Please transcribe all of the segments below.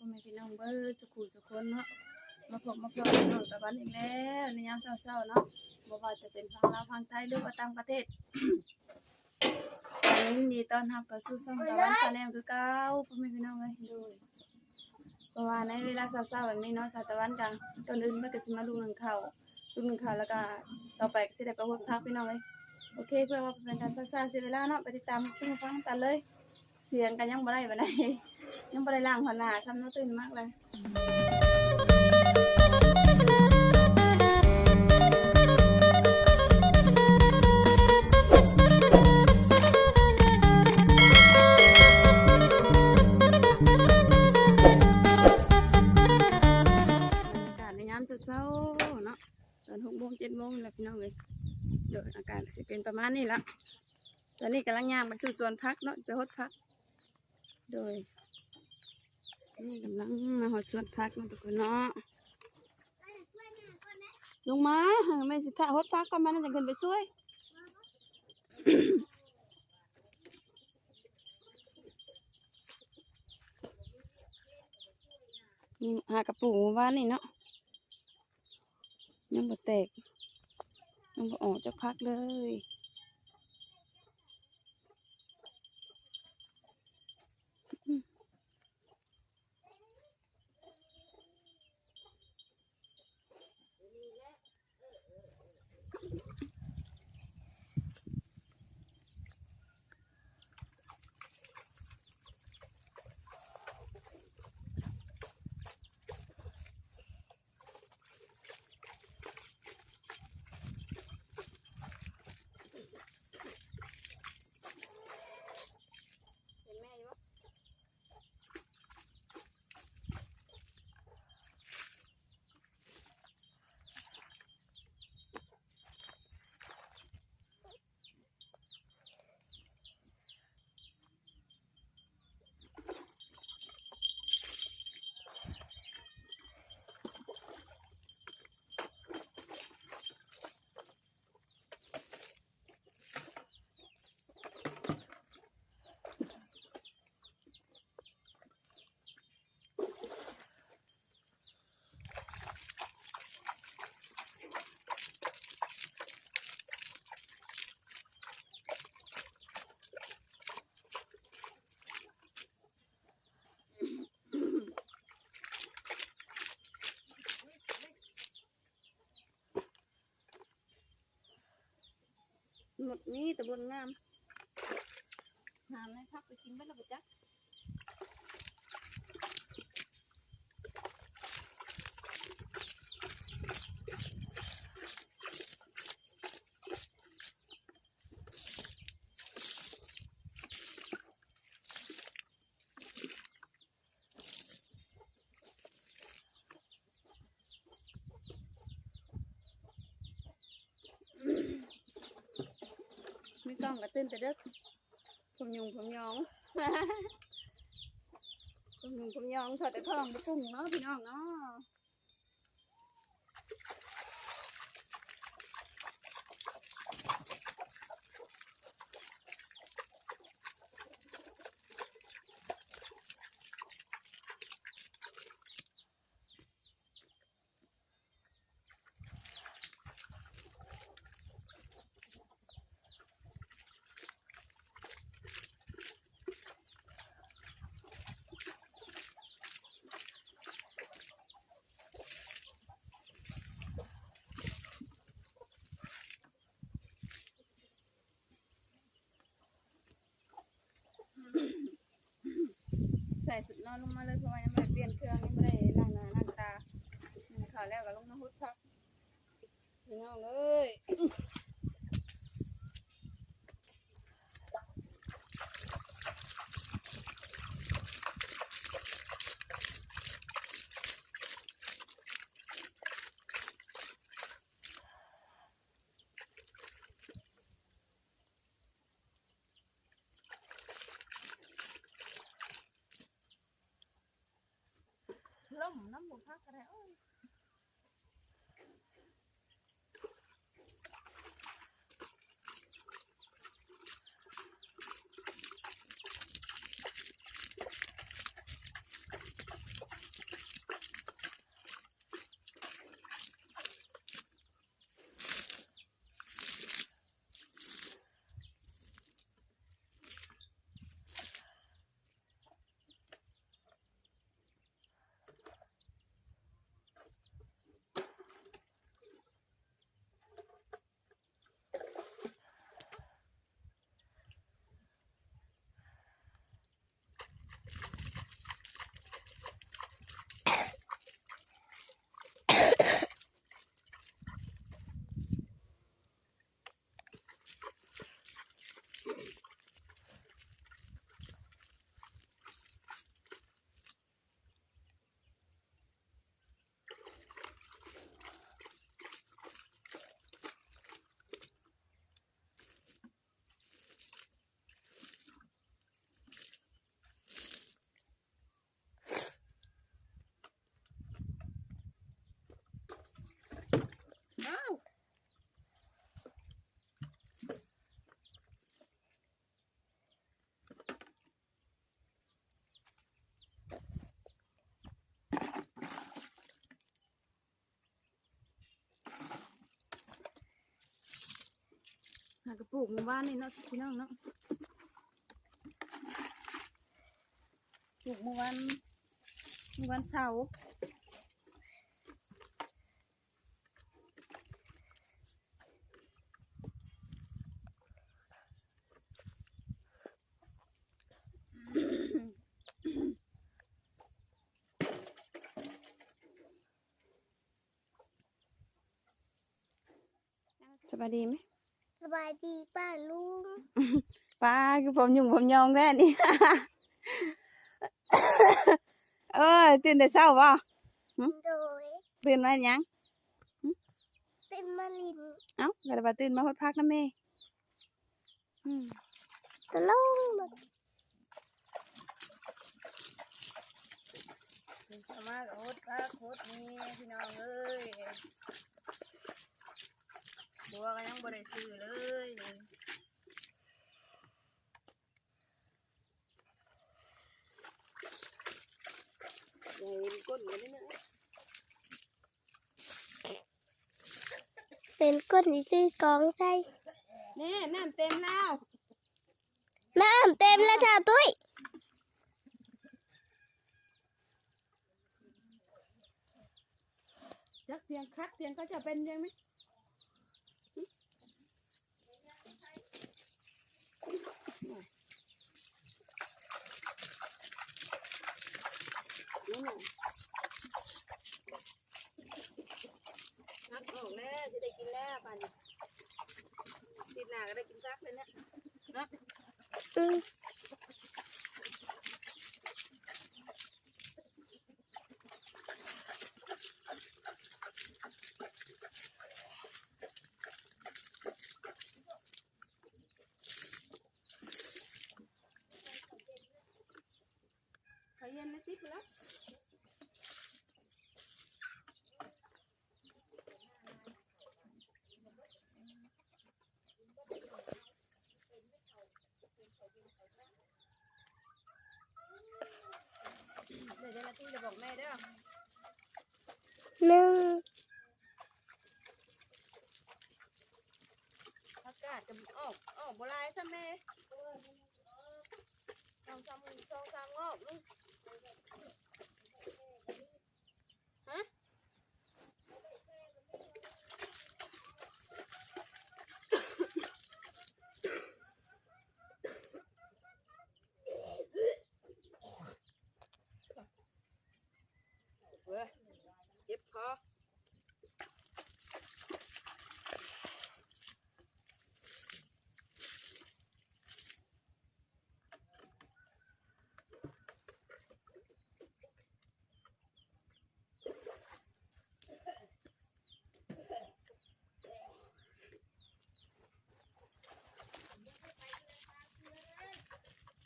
พ่อแม่พี่น้องเบิดสุขุสุขคนเนาะมาพบมาพบน้องตะวันอีกแล้วในยามเช้าๆเนาะบ่ว่าจะเป็นฝั่งลาวฝั่งไทยหรือว่าต่างประเทศยินดีต้อนรับเข้าสู่ช่องตะวันชาแนลคือเก่าพ่อแม่พี่น้องเอ้ยดยเพราะว่าในเวลาเช้าๆแบบนี้เนาะสาตะวันกันก่อนอื่นมันก็สิมาลุงหนึ่งข้าวลุงหนึ่งข้าวแล้วก็ต่อไปก็สิได้ไปฮดพักพี่น้องเอ้ยโอเคเพื่อว่าเป็นการซ่าๆเสียเวลาเนาะไปติดตามซึ่งฟังกันเลย เสียงกันยังบ่ได้บ่ได้ยังบ่ได้ล้างหัวหน้าซ้ำเนาตื่นมากเลยอากาศในยามเช้าเนาะตอนหกโมงเจ็ดโมงแล้วพี่น้องเลยเดี๋ยอากาศสิเป็นประมาณนี้ละตอนนี้กำลังย่างไปสู่สวนพักเนาะไปหดพัก โดยนี่กำลังมาหดสวนพักเนาะทุนเนาะลงมาหาแม่สิท่าหดพักก่อนแม่น่าจะขึ้นไปช่วยหากระปุกหมู่บ้านนี่เนาะยังบ่แตกยังบ่ออกจากพักเลย หมดนี้ตะบนงามงามเลยพักไปกินไปแล้วบุจัก องกระตื้นแต่เด็กผมยุงผมยองผมยุงผมยองถอดแต่ท้องไปพุ่งเนาะพี่น้องเนาะใส่สุดน อนลงมาเลยเพราะว่ายังไม่ได้เปลี่ยนเครื่องยังไม่ได้ล้างหน้าล้างตาข่าวแล้วก็ลงมาหุดพักพี่น้องเอ้ย ล่ มน้ำหมูพักอะไรโอ้ย หากระปุกหมู่บ้านนี่เนาะพี่น้องเนาะปลูกเมื่อวันเมื่อวันเสาร์สบายดีไหม บายดีป้าลุงป้าคือผมยุ่งผมยองแท้นี่ เออตื่นแต่เช้าป่ะโดยตื่นมาหยังเป็นมะลินเอ้าเวลาตื่นมาฮดพักนะแม่อืมตะลงมาสามารถฮดพักฮดนี่พี่น้องเอ้ยบัวก็ยังบ่ ได้ซื้อเลยใหญ่ก้นกันนิดนึงเป็นก้นที่ซื้อกองใส่แน่น้ำเต็มแล้วน้ำเต็มแล้วท่าตุ้ยจักเพียงคัดเพียงเขาจะเป็นยังไหม นั่นน่ะนักออกแล้วจะได้กินแล้วป่านนี้ติดหนาก็ได้กินซักเลยเนี่ยเนาะ อืม เขาเย็นนะติ๊บแล้วเดี๋ยวเจ้าหน้าที่จะบอกแม่เด้อหนึ่งอากาศจะออกออกบหลายซะแม่สองสามสองสามงอกนึงฮะเว้ยเจ็บคอ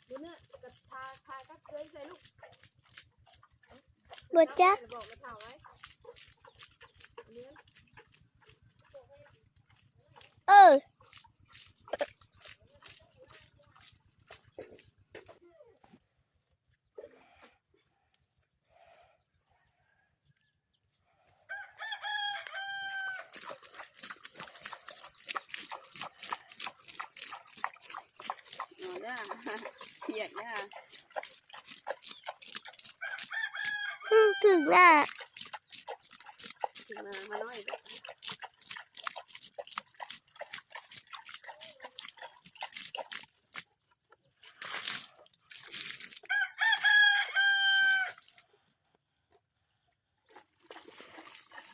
ดูเนี่ยกับทาทากับเคยใส่ลูก บดจักบอกมาถามไว้เลี้ยงเออนอนเนี่ยเขียดเนี่ ยอืมถึงหน้าถึงมามาน้อย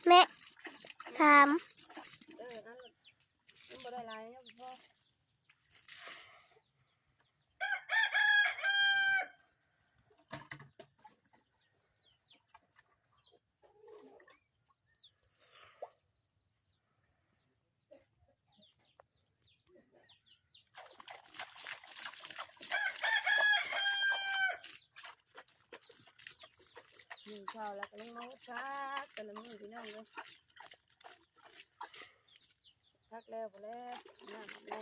แม่ถามเอออันมันบ่ได้หลายเนี่ยพ่อินข้าวแล้วก็ลงมาพักกันละมื้อพี่น้องเลยพักแล้วพอแล้วน้ำใน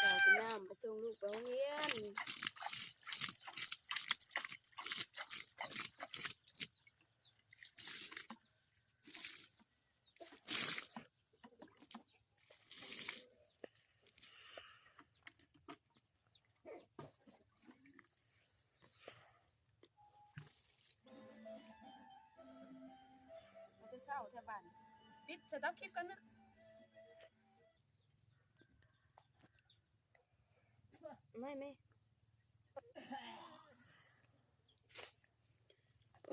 เอากินน้ำไปส่งลูกไปโรงเรียน ปิดสต็อปคลิปกันนะไม่ไม่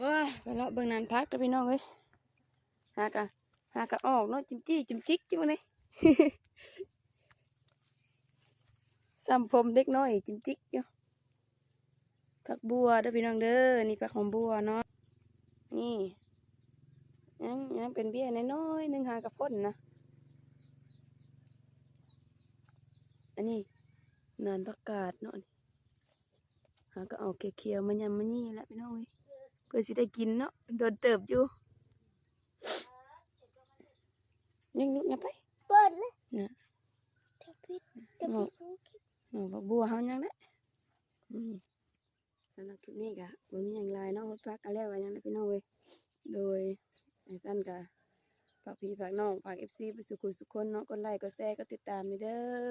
ว้ายไปเลาะเบิ่งนานพักกับพี่น้องเอ้ยหากะหากะออกเนาะจิมจี้จิมจิกจิมนี่ซ้ำผมเด็กน้อยจิมจิกอยู่ผักบัวเด้อพี่น้องเด้อนี่ผักหอมบัวเนาะนี่ ยังยังเป็นเบี้ยน้อยๆหนึงหากระพ่นนะอันนี้นานประกาศเนาะนี่หาก็เอาเขียวๆมายำมานี่แหละพี่น้องเอ้ยเพื่อสิได้กินเนาะโดนเติบอยู่ยังลุกยังไปเปิดเลยน่ะจะปิดจะปิดรู้คลิปหนูบักบัวเฮายังได้อืมสำหรับคลิปนี้ก็บ่มีหยังหลายเนาะฮดพักกันแล้วว่าหยังได้พี่น้องเว้ยโดย ไอ้ซั่นก็ฝากพี่ฝากน้องฝาก FC ไปสุขุสุขคนเนาะกดไลค์กดแชร์กดติดตามนี่เด้อ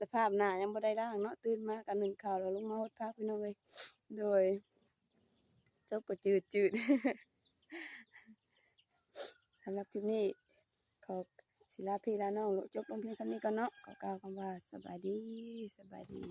สภาพหน้ายังบ่ได้ล้างเนาะตื่นมากันหนึ่งข่าวแล้วลงมาฮดพักพี่น้องเว้ยโดยจบก็จืดจืดสำหรับคลิปนี้ขอศิลาพี่ลาน้องจบลงเพียงเท่านี้ก่อนเนาะขอกล่าวคำว่าสบายดีสบายดี